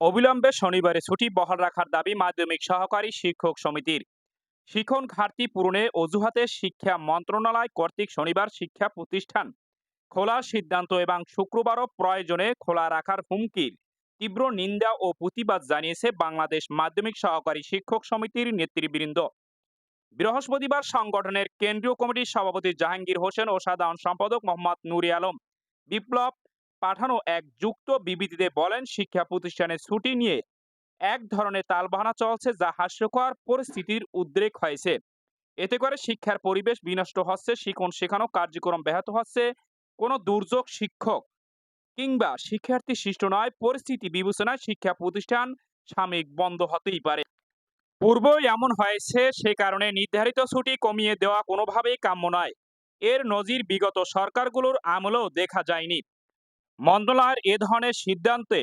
অবিলম্বে শনিবারে ছুটি বহাল রাখার দাবি মাধ্যমিক সহকারী শিক্ষক সমিতির। শিক্ষণ ঘাটতি পূরণে অজুহাতে শিক্ষা মন্ত্রণালয় কর্তৃক শনিবার শিক্ষা প্রতিষ্ঠান খোলার সিদ্ধান্ত এবং শুক্রবারও প্রয়োজনে খোলা রাখার হুমকির তীব্র নিন্দা ও প্রতিবাদ জানিয়েছে বাংলাদেশ মাধ্যমিক সহকারী শিক্ষক সমিতির নেতৃবৃন্দ। বৃহস্পতিবার সংগঠনের কেন্দ্রীয় কমিটির সভাপতি জাহাঙ্গীর হোসেন ও সাধারণ সম্পাদক মোহাম্মদ নুরি আলম বিপ্লব পাঠানো এক যুক্ত বিবৃতিতে বলেন, শিক্ষা প্রতিষ্ঠানের ছুটি নিয়ে এক ধরনের তালবাহানা চলছে যা হাস্যকর পরিস্থিতির উদ্রেক হয়েছে। এতে করে শিক্ষার পরিবেশ বিনষ্ট হচ্ছে, শিখন শেখানো কার্যক্রম ব্যাহত হচ্ছে। কোনো দুর্যোগ শিক্ষক কিংবা শিক্ষার্থী সৃষ্ট নয়, পরিস্থিতি বিবেচনায় শিক্ষা প্রতিষ্ঠান সাময়িক বন্ধ হতেই পারে। পূর্ব এমন হয়েছে, সে কারণে নির্ধারিত ছুটি কমিয়ে দেওয়া কোনোভাবেই কাম্য নয়। এর নজির বিগত সরকারগুলোর আমলেও দেখা যায়নি। মন্ত্রণালয়ের এ ধরনের সিদ্ধান্তে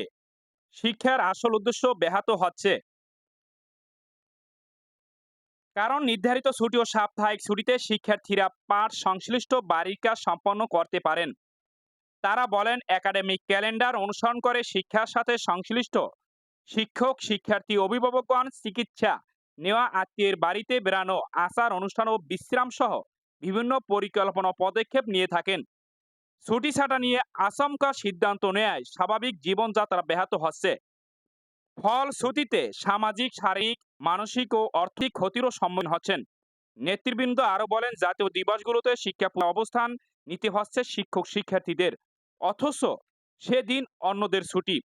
শিক্ষার আসল উদ্দেশ্য ব্যাহত হচ্ছে। কারণ নির্ধারিত ছুটি ও সাপ্তাহিক ছুটিতে শিক্ষার্থীরা পাঠ সংশ্লিষ্ট বাড়ির কাজ সম্পন্ন করতে পারেন। তারা বলেন, একাডেমিক ক্যালেন্ডার অনুসরণ করে শিক্ষার সাথে সংশ্লিষ্ট শিক্ষক, শিক্ষার্থী, অভিভাবকগণ চিকিৎসা নেওয়া, আত্মীয়ের বাড়িতে বেড়ানো আচার অনুষ্ঠান ও বিশ্রাম সহ বিভিন্ন পরিকল্পনা পদক্ষেপ নিয়ে থাকেন। ছুটি ছাটা নিয়ে আচমকা সিদ্ধান্ত নেয় স্বাভাবিক জীবনযাত্রা ব্যাহত হচ্ছে। ফলশ্রুতিতে সামাজিক, শারীরিক, মানসিক ও আর্থিক ক্ষতিরও সম্মুখীন হচ্ছেন। নেতৃবৃন্দ আরও বলেন, জাতীয় দিবসগুলোতে শিক্ষা অবস্থান নিতে হচ্ছে শিক্ষক শিক্ষার্থীদের। অথচ সেদিন অন্যদের ছুটি।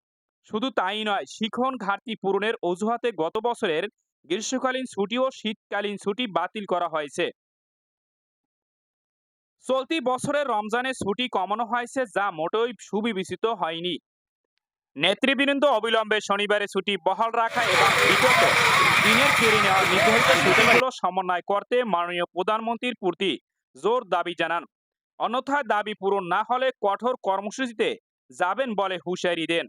শুধু তাই নয়, শিখন ঘাটতি পূরণের অজুহাতে গত বছরের গ্রীষ্মকালীন ছুটি ও শীতকালীন ছুটি বাতিল করা হয়েছে। চলতি বছরের রমজানে ছুটি কমানো হয়েছে যা মোটেই সুবিবেচিত হয়নি। নেতৃবৃন্দ অবিলম্বে শনিবারে ছুটি বহাল রাখা এবং বিগত দিনের কেড়ে নেওয়া নির্ধারিত ছুটিগুলো সমন্বয় করতে মাননীয় প্রধানমন্ত্রীর প্রতি জোর দাবি জানান। অন্যথায় দাবি পূরণ না হলে কঠোর কর্মসূচিতে যাবেন বলে হুঁশিয়ারি দেন।